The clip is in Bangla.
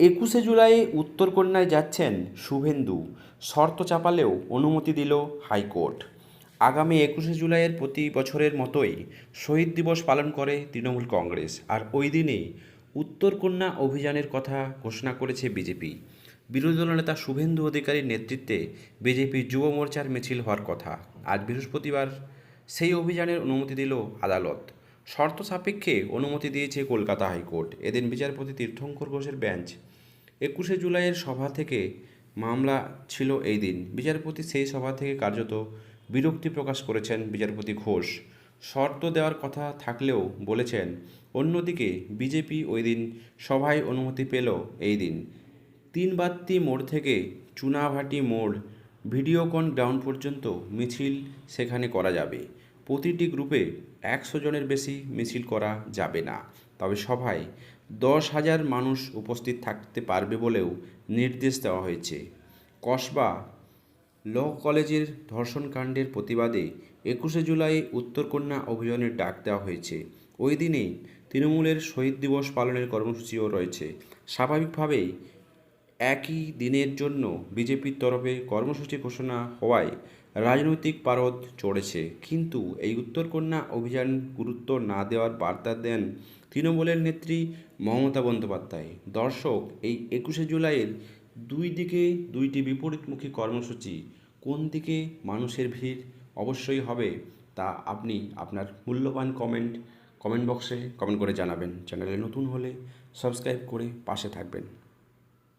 একুশে জুলাই উত্তরকন্যায় যাচ্ছেন শুভেন্দু। শর্ত চাপালেও অনুমতি দিল হাইকোর্ট। আগামী একুশে জুলাইয়ের প্রতি বছরের মতোই শহীদ দিবস পালন করে তৃণমূল কংগ্রেস। আর ওই দিনেই উত্তরকন্যা অভিযানের কথা ঘোষণা করেছে বিজেপি। বিরোধী দলনেতা শুভেন্দু অধিকারীর নেতৃত্বে বিজেপি যুব মোর্চার মিছিল হওয়ার কথা। আজ বৃহস্পতিবার সেই অভিযানের অনুমতি দিল আদালত। শর্ত সাপেক্ষে অনুমতি দিয়েছে কলকাতা হাইকোর্ট। এদিন বিচারপতি তীর্থঙ্কর ঘোষের বেঞ্চ। একুশে জুলাইয়ের সভা থেকে মামলা ছিল এই দিন। বিচারপতি সেই সভা থেকে কার্যত বিরক্তি প্রকাশ করেছেন বিচারপতি ঘোষ। শর্ত দেওয়ার কথা থাকলেও বলেছেন, অন্যদিকে বিজেপি ওই দিন সভায় অনুমতি পেল এই দিন। তিনবাত্তি মোড় থেকে চুনাভাটি মোড়, ভিডিওকন গ্রাউন্ড পর্যন্ত মিছিল সেখানে করা যাবে। প্রতিটি গ্রুপে একশো জনের বেশি মিছিল করা যাবে না। তবে সভায় দশ হাজার মানুষ উপস্থিত থাকতে পারবে বলেও নির্দেশ দেওয়া হয়েছে। কসবা ল কলেজের ধর্ষণকাণ্ডের প্রতিবাদে একুশে জুলাই উত্তরকন্যা অভিযানের ডাক দেওয়া হয়েছে। ওই দিনেই তৃণমূলের শহীদ দিবস পালনের কর্মসূচিও রয়েছে। স্বাভাবিকভাবেই একই দিনের জন্য বিজেপির তরফে কর্মসূচি ঘোষণা হওয়ায় রাজনৈতিক পারদ চড়েছে। কিন্তু এই উত্তরকন্যা অভিযান গুরুত্ব না দেওয়ার বার্তা দেন তৃণমূলের নেত্রী মমতা বন্দ্যোপাধ্যায়। দর্শক, এই একুশে জুলাইয়ের দুই দিকে দুইটি বিপরীতমুখী কর্মসূচি কোন দিকে মানুষের ভিড় অবশ্যই হবে তা আপনি আপনার মূল্যবান কমেন্ট কমেন্ট বক্সে কমেন্ট করে জানাবেন। চ্যানেলে নতুন হলে সাবস্ক্রাইব করে পাশে থাকবেন।